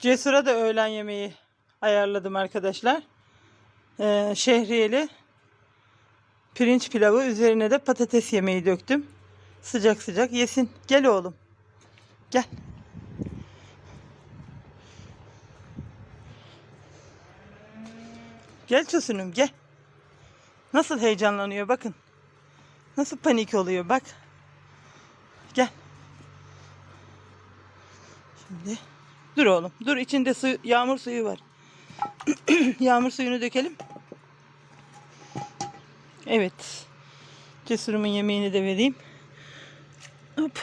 Cesur'a da öğlen yemeği ayarladım arkadaşlar. Ee, şehriyeli pirinç pilavı üzerine de patates yemeği döktüm. Sıcak sıcak yesin. Gel oğlum. Gel. Gel çosunum gel. Nasıl heyecanlanıyor bakın. Nasıl panik oluyor bak. Gel. Şimdi dur oğlum. Dur içinde su, yağmur suyu var. yağmur suyunu dökelim. Evet. Cesur'umun yemeğini de vereyim. Hop.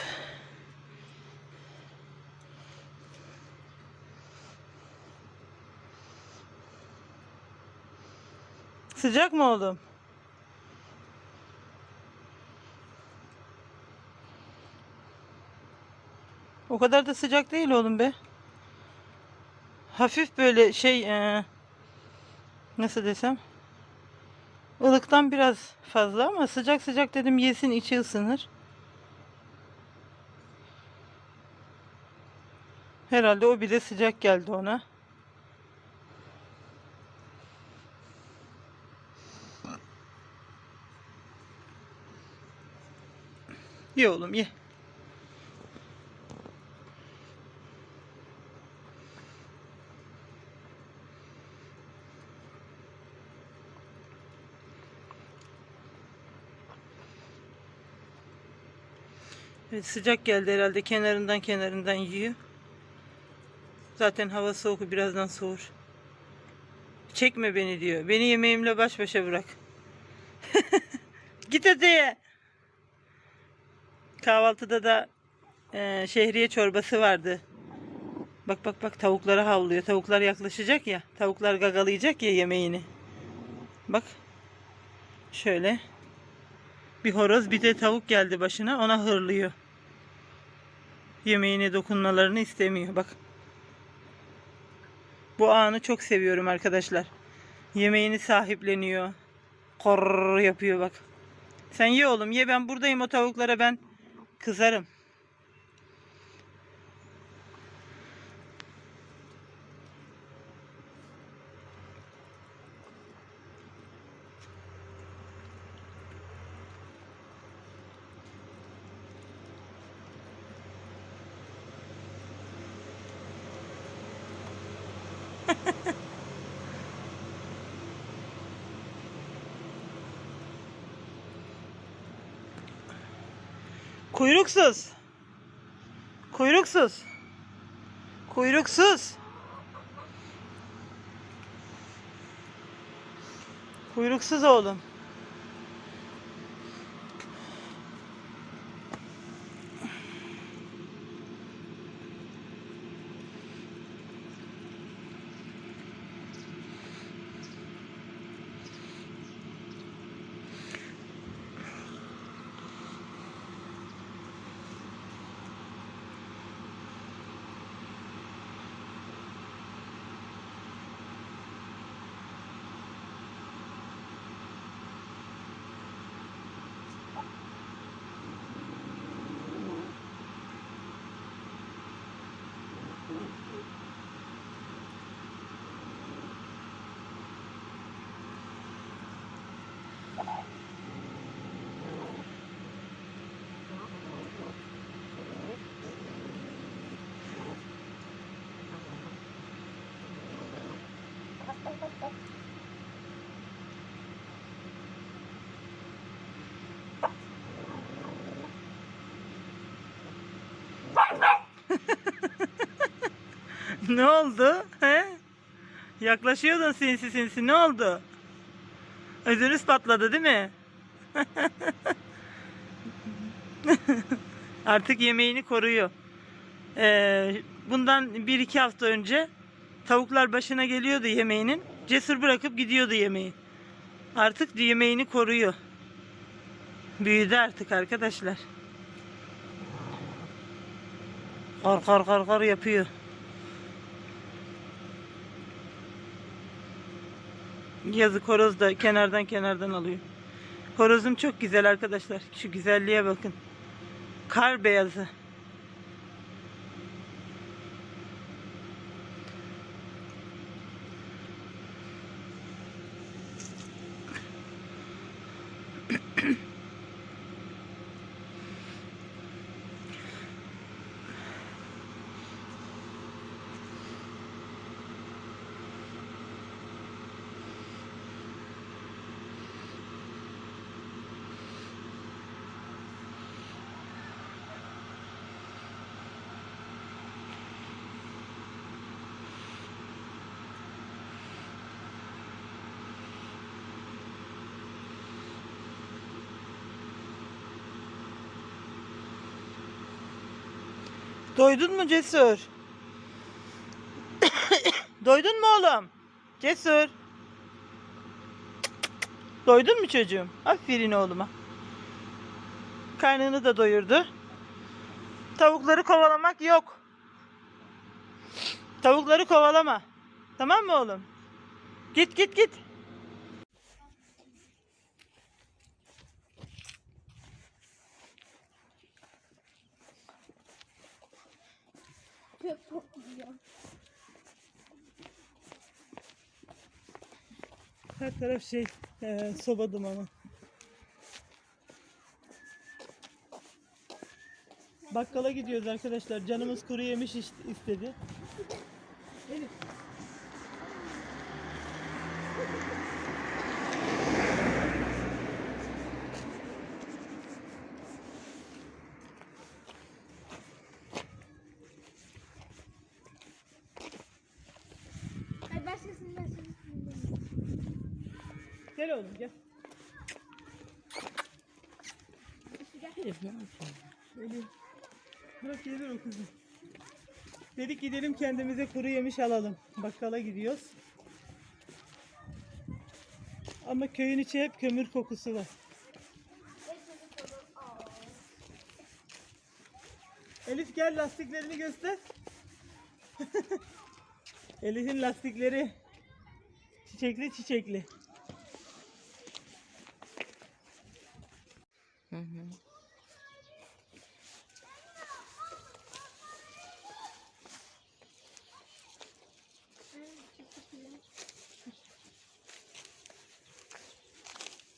Sıcak mı oğlum? O kadar da sıcak değil oğlum be. Hafif böyle şey eee, nasıl desem ılıktan biraz fazla ama sıcak sıcak dedim yesin içi ısınır. Herhalde o bir de sıcak geldi ona. Ye oğlum ye. Sıcak geldi herhalde kenarından kenarından yiyor. Zaten hava soğuk birazdan soğur. Çekme beni diyor. Beni yemeğimle baş başa bırak. Git öteye. Kahvaltıda da e, şehriye çorbası vardı. Bak bak bak tavuklara havlıyor. Tavuklar yaklaşacak ya. Tavuklar gagalayacak ya yemeğini. Bak. Şöyle. Bir horoz bir de tavuk geldi başına. Ona hırlıyor. Yemeğine dokunmalarını istemiyor. Bak. Bu anı çok seviyorum arkadaşlar. Yemeğini sahipleniyor. Kor yapıyor bak. Sen ye oğlum ye ben buradayım o tavuklara ben kızarım. Kuyruksuz. Kuyruksuz. Kuyruksuz. Kuyruksuz oğlum. ne oldu? He? Yaklaşıyordun sinsi sinsi. Ne oldu? Ödünüz patladı değil mi? Artık yemeğini koruyor. Ee, bundan bir iki hafta önce tavuklar başına geliyordu yemeğinin. Cesur bırakıp gidiyordu yemeği. Artık yemeğini koruyor. Büyüdü artık arkadaşlar. Kar kar kar kar yapıyor. Yazık horoz da kenardan kenardan alıyor. Horozum çok güzel arkadaşlar. Şu güzelliğe bakın. Kar beyazı. Doydun mu Cesur? Doydun mu oğlum? Cesur. Doydun mu çocuğum? Aferin oğluma. Karnını da doyurdu. Tavukları kovalamak yok. Tavukları kovalama. Tamam mı oğlum? Git git git. Çok kokluyor. Her taraf şey e, soba dumanı. Bakkala gidiyoruz arkadaşlar. Canımız kuru yemiş iş- istedi. Elif. Gel oğlum gel. Gel. Elif. Bırak gelir o kızım. Dedik gidelim kendimize kuru yemiş alalım. Bakkala gidiyoruz. Ama köyün içi hep kömür kokusu var. Elif gel lastiklerini göster. Elif'in lastikleri çiçekli çiçekli.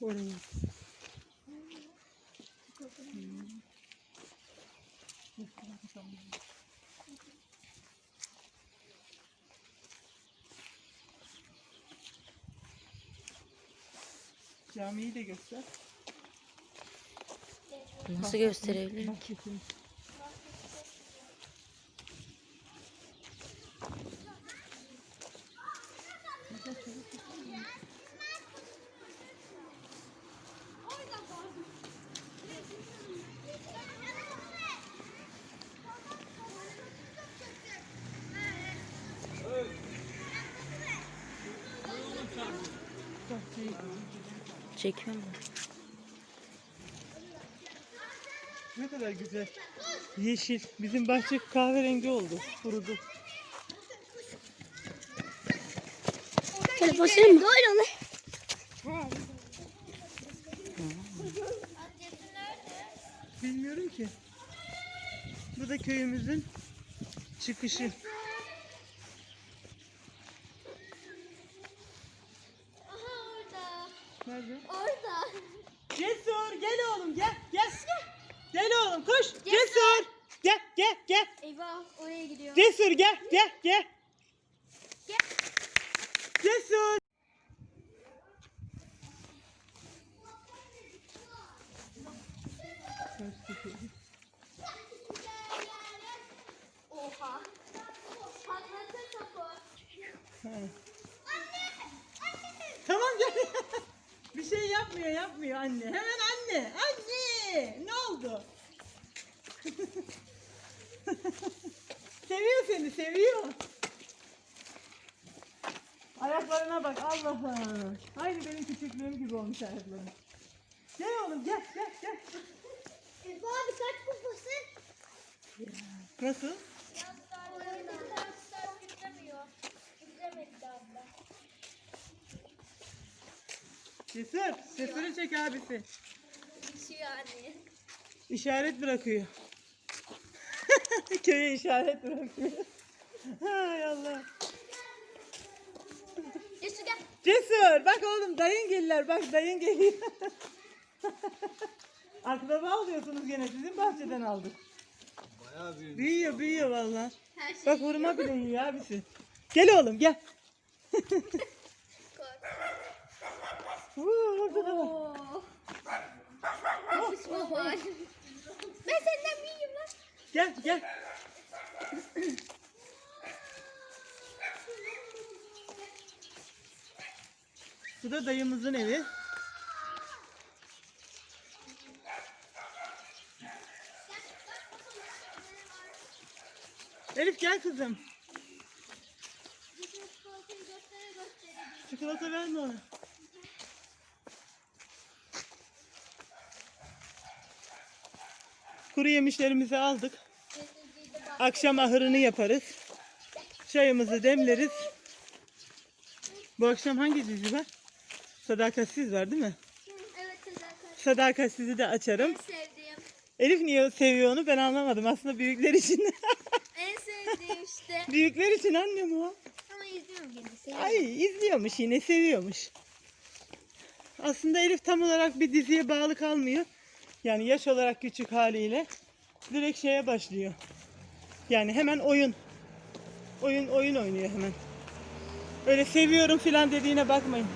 Oraya. Camiyi de göster. Nasıl gösterebilirim? Bak Çekiyor mu? Ne kadar güzel. Yeşil. Bizim bahçe kahverengi oldu. Kurudu. Telefon senin mi? Doğru? Bilmiyorum ki. Bu da köyümüzün çıkışı. Aha orada. Nerede? Orada. Cesur gel oğlum gel gel. Gel oğlum koş. Cesur. Cesur. Gel gel gel. Eyvah oraya gidiyor. Cesur gel gel gel. Gel. Cesur. Oha. Patlatır topu. Ha. Tamam gel. Bir şey yapmıyor yapmıyor anne. Hemen anne. Anne. Ne oldu? seviyor seni seviyor. Ayaklarına bak Allah'ım. Aynı benim küçüklüğüm gibi olmuş ayakların. Gel oğlum gel gel gel. Eyvah abi kaç kupası? Nasıl? Cesur. Cesur'u çek abisi. Yani. İşaret bırakıyor. Köye işaret bırakıyor. Hay Allah. Yesu gel. Cesur bak oğlum dayın gelirler bak dayın geliyor. Akraba alıyorsunuz gene sizin bahçeden aldık. Bayağı. Büyüyor büyüyor vallahi. Her şey Bak hurma bile yiyor abisi. Gel oğlum gel. Vuu, orada da var. Yapışma var. Ben senden büyüğüm lan. Gel gel. Bu da dayımızın evi. Elif gel kızım. Çikolata verme ona. Kuru yemişlerimizi aldık. Akşam ahırını yaparız. Çayımızı demleriz. Bu akşam hangi dizi var? Sadakatsiz var değil mi? Evet zaten. Sadakatsiz'i de açarım. En sevdiğim. Elif niye seviyor onu ben anlamadım. Aslında büyükler için. En sevdiğim işte. büyükler için annem o. Ama izliyorum. Seviyorum. Ay izliyormuş yine seviyormuş. Aslında Elif tam olarak bir diziye bağlı kalmıyor. Yani yaş olarak küçük haliyle direkt şeye başlıyor. Yani hemen oyun. Oyun oyun oynuyor hemen. Öyle seviyorum filan dediğine bakmayın.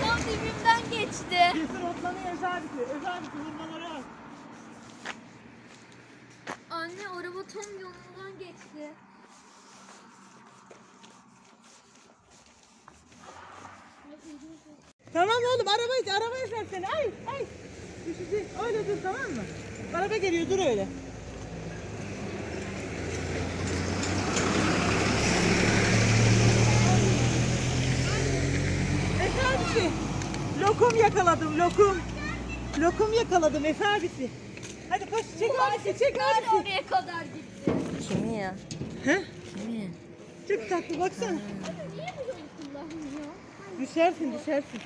Tam dibimden geçti. Cesur otlanıyor vurman oraya bak. Anne araba tam yolundan geçti. Tamam oğlum arabayı arabaya sen seni. Ay ay. Düşecek. Öyle dur tamam mı? Araba geliyor dur öyle. Efe abisi. Lokum yakaladım lokum. Lokum yakaladım Efe abisi. Hadi koş çek abisi çek abisi. oraya kadar gitti? Kimi ya? He? Kimi? Çok tatlı baksana. Niye bu yolu kullanmıyor? Düşersin düşersin.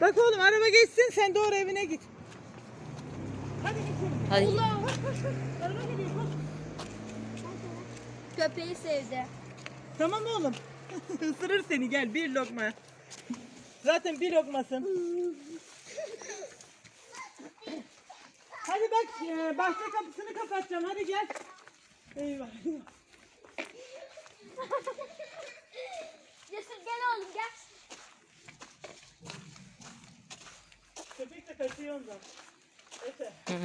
Bak oğlum araba geçsin sen doğru evine git. Hadi gidelim. Hadi. Koş. Araba geliyor koş. Köpeği sevdi. Tamam oğlum. Isırır seni gel bir lokma. Zaten bir lokmasın. Hadi bak e, bahçe kapısını kapatacağım hadi gel. Eyvah. Cesur gel oğlum gel. Kaçıyor ondan. Efe.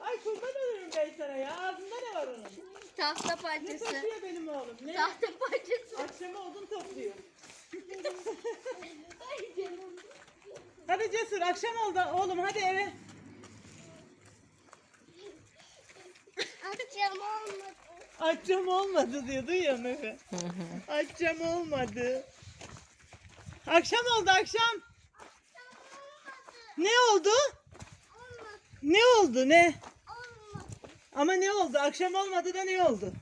Ay kurban olurum ben sana ya. Ağzında ne var onun? Tahta Ne parçası. taşıyor benim oğlum? Ne? Tahta parçası. Akşama odun topluyor. Ay canım. Hadi Cesur akşam oldu oğlum hadi eve. Akşam olmadı. Akşam olmadı diyor duyuyor musun Efe? akşam olmadı. Akşam oldu akşam. Ne oldu? Olmadı. Ne oldu ne? Olmadı. Ama ne oldu? Akşam olmadı da ne oldu?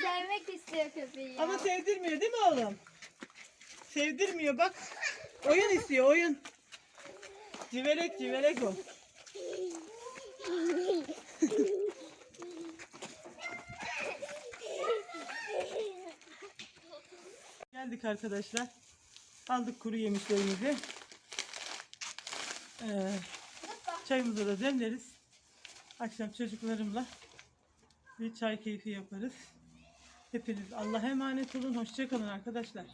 Sevmek istiyor köpeği ya. Ama sevdirmiyor değil mi oğlum? Sevdirmiyor bak. Oyun istiyor oyun. Civelek civelek o. Geldik arkadaşlar. Aldık kuru yemişlerimizi. Ee, çayımızı da demleriz. Akşam çocuklarımla bir çay keyfi yaparız. Hepiniz Allah'a emanet olun. Hoşçakalın arkadaşlar.